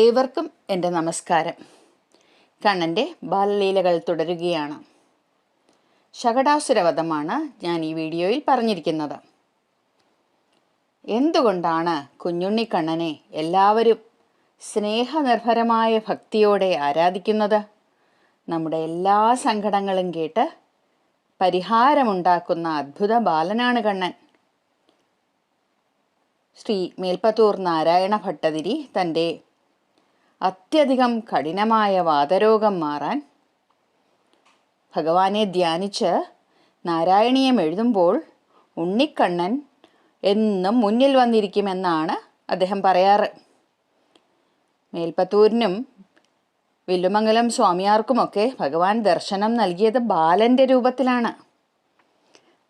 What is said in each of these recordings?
ഏവർക്കും എന്റെ നമസ്കാരം. കണ്ണന്റെ ബാലലീലകൾ തുടരുകയാണ്. ശകടാസുരവധമാണ് ഞാൻ ഈ വീഡിയോയിൽ പറഞ്ഞിരിക്കുന്നത്. എന്തുകൊണ്ടാണ് കുഞ്ഞുണ്ണി കണ്ണനെ എല്ലാവരും സ്നേഹനിർഭരമായ ഭക്തിയോടെ ആരാധിക്കുന്നത്? നമ്മുടെ എല്ലാ സങ്കടങ്ങളും കേട്ട് പരിഹാരമുണ്ടാക്കുന്ന അത്ഭുത ബാലനാണ് കണ്ണൻ. ശ്രീ മേൽപ്പത്തൂർ നാരായണ ഭട്ടതിരി തന്റെ അത്യധികം കഠിനമായ വാതരോഗം മാറാൻ ഭഗവാനെ ധ്യാനിച്ച് നാരായണീയം എഴുതുമ്പോൾ ഉണ്ണിക്കണ്ണൻ എന്നും മുന്നിൽ വന്നിരിക്കുമെന്നാണ് അദ്ദേഹം പറയാറ്. മേൽപ്പത്തൂരിനും വില്ലുമംഗലം സ്വാമിയാർക്കുമൊക്കെ ഭഗവാൻ ദർശനം നൽകിയത് ബാലന്റെ രൂപത്തിലാണ്.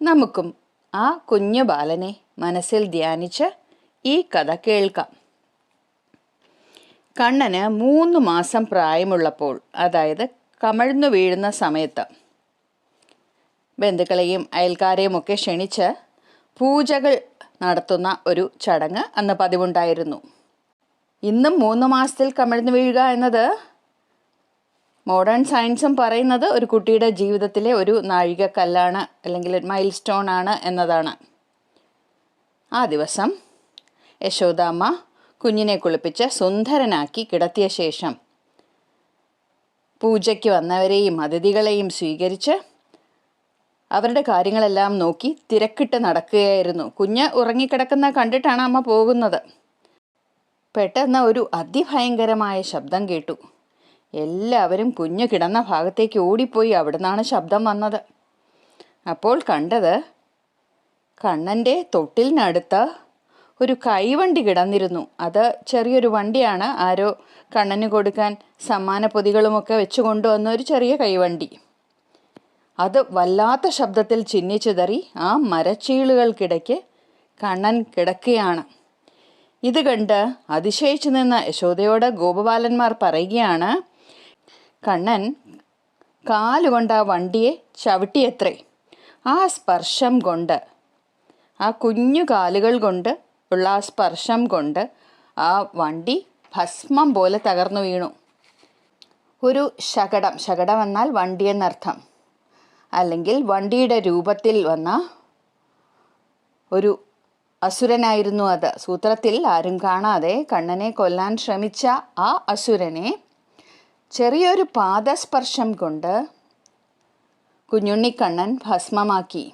നമുക്കും ആ കുഞ്ഞു ബാലനെ മനസ്സിൽ ധ്യാനിച്ച് ഈ കഥ കേൾക്കാം. കണ്ണന് മൂന്ന് മാസം പ്രായമുള്ളപ്പോൾ അതായത് കമഴ്ന്നു വീഴുന്ന സമയത്ത് ബന്ധുക്കളെയും അയൽക്കാരെയും ഒക്കെ ക്ഷണിച്ച് പൂജകൾ നടത്തുന്ന ഒരു ചടങ്ങ് അന്ന് പതിവുണ്ടായിരുന്നു. ഇന്നും മൂന്ന് മാസത്തിൽ കമഴ്ന്നു വീഴുക എന്നത് മോഡേൺ സയൻസും പറയുന്നത് ഒരു കുട്ടിയുടെ ജീവിതത്തിലെ ഒരു നാഴികക്കല്ലാണ് അല്ലെങ്കിൽ മൈൽ സ്റ്റോൺ ആണ് എന്നതാണ്. ആ ദിവസം യശോദാമ്മ കുഞ്ഞിനെ കുളിപ്പിച്ച് സുന്ദരനാക്കി കിടത്തിയ ശേഷം പൂജയ്ക്ക് വന്നവരെയും അതിഥികളെയും സ്വീകരിച്ച് അവരുടെ കാര്യങ്ങളെല്ലാം നോക്കി തിരക്കിട്ട് നടക്കുകയായിരുന്നു. കുഞ്ഞ് ഉറങ്ങിക്കിടക്കുന്ന കണ്ടിട്ടാണ് അമ്മ പോകുന്നത്. പെട്ടെന്ന് ഒരു അതിഭയങ്കരമായ ശബ്ദം കേട്ടു. എല്ലാവരും കുഞ്ഞ് കിടന്ന ഭാഗത്തേക്ക് ഓടിപ്പോയി അവിടുന്നാണ് ശബ്ദം വന്നത്. അപ്പോൾ കണ്ടത് കണ്ണന്റെ തൊട്ടിലിനടുത്ത് ഒരു കൈവണ്ടി കിടന്നിരുന്നു. അത് ചെറിയൊരു വണ്ടിയാണ്. ആരോ കണ്ണന് കൊടുക്കാൻ സമ്മാന പൊതികളുമൊക്കെ വെച്ച് കൊണ്ടുവന്ന ഒരു ചെറിയ കൈവണ്ടി. അത് വല്ലാത്ത ശബ്ദത്തിൽ ചിന്നിച്ചിതറി ആ മരച്ചീളുകൾക്കിടയ്ക്ക് കണ്ണൻ കിടക്കുകയാണ്. ഇത് കണ്ട് അതിശയിച്ചു നിന്ന യശോദയോട് ഗോപബാലന്മാർ പറയുകയാണ് കണ്ണൻ കാലുകൊണ്ട് ആ വണ്ടിയെ ചവിട്ടിയത്രേ. ആ സ്പർശം കൊണ്ട് ആ കുഞ്ഞു കാലുകൾ കൊണ്ട് ഉള്ള ആ സ്പർശം കൊണ്ട് ആ വണ്ടി ഭസ്മം പോലെ തകർന്നു വീണു. ഒരു ശകടം ശകടം എന്നാൽ വണ്ടി എന്നർത്ഥം. അല്ലെങ്കിൽ വണ്ടിയുടെ രൂപത്തിൽ വന്ന ഒരു അസുരനായിരുന്നു അത്. സൂത്രത്തിൽ ആരും കാണാതെ കണ്ണനെ കൊല്ലാൻ ശ്രമിച്ച ആ അസുരനെ ചെറിയൊരു പാദസ്പർശം കൊണ്ട് കുഞ്ഞുണ്ണിക്കണ്ണൻ ഭസ്മമാക്കി.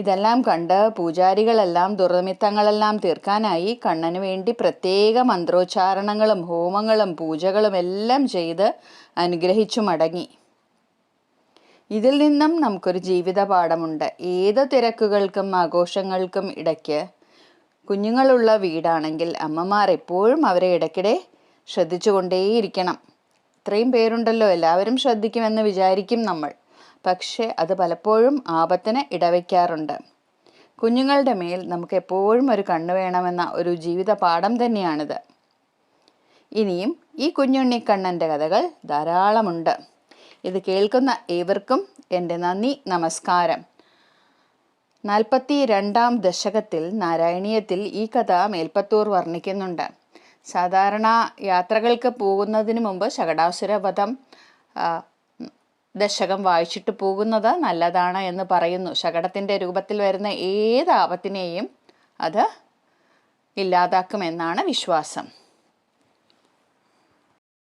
ഇതെല്ലാം കണ്ട് പൂജാരികളെല്ലാം ദുർനിമിത്തങ്ങളെല്ലാം തീർക്കാനായി കണ്ണന് വേണ്ടി പ്രത്യേക മന്ത്രോച്ചാരണങ്ങളും ഹോമങ്ങളും പൂജകളും എല്ലാം ചെയ്ത് അനുഗ്രഹിച്ചു മടങ്ങി. ഇതിൽ നിന്നും നമുക്കൊരു ജീവിതപാഠമുണ്ട്. ഏത് തിരക്കുകൾക്കും ആഘോഷങ്ങൾക്കും ഇടയ്ക്ക് കുഞ്ഞുങ്ങളുള്ള വീടാണെങ്കിൽ അമ്മമാർ എപ്പോഴും അവരെ ഇടയ്ക്കിടെ ശ്രദ്ധിച്ചുകൊണ്ടേയിരിക്കണം. ഇത്രയും പേരുണ്ടല്ലോ എല്ലാവരും ശ്രദ്ധിക്കുമെന്ന് വിചാരിക്കും നമ്മൾ. പക്ഷേ അത് പലപ്പോഴും ആപത്തിന് ഇടവയ്ക്കാറുണ്ട്. കുഞ്ഞുങ്ങളുടെ മേൽ നമുക്ക് എപ്പോഴും ഒരു കണ്ണ് വേണമെന്ന ഒരു ജീവിത പാഠം തന്നെയാണിത്. ഇനിയും ഈ കുഞ്ഞുണ്ണിക്കണ്ണന്റെ കഥകൾ ധാരാളമുണ്ട്. ഇത് കേൾക്കുന്ന ഏവർക്കും എന്റെ നന്ദി നമസ്കാരം. നാൽപ്പത്തി രണ്ടാം ദശകത്തിൽ നാരായണീയത്തിൽ ഈ കഥ മേൽപ്പത്തൂർ വർണിക്കുന്നുണ്ട്. സാധാരണ യാത്രകൾക്ക് പോകുന്നതിന് മുമ്പ് ശകടാസുരവധം ദശകം വായിച്ചിട്ട് പോകുന്നത് നല്ലതാണ് എന്ന് പറയുന്നു. ശകടത്തിന്റെ രൂപത്തിൽ വരുന്ന ഏത് ആപത്തിനെയും അത് ഇല്ലാതാക്കുമെന്നാണ് വിശ്വാസം.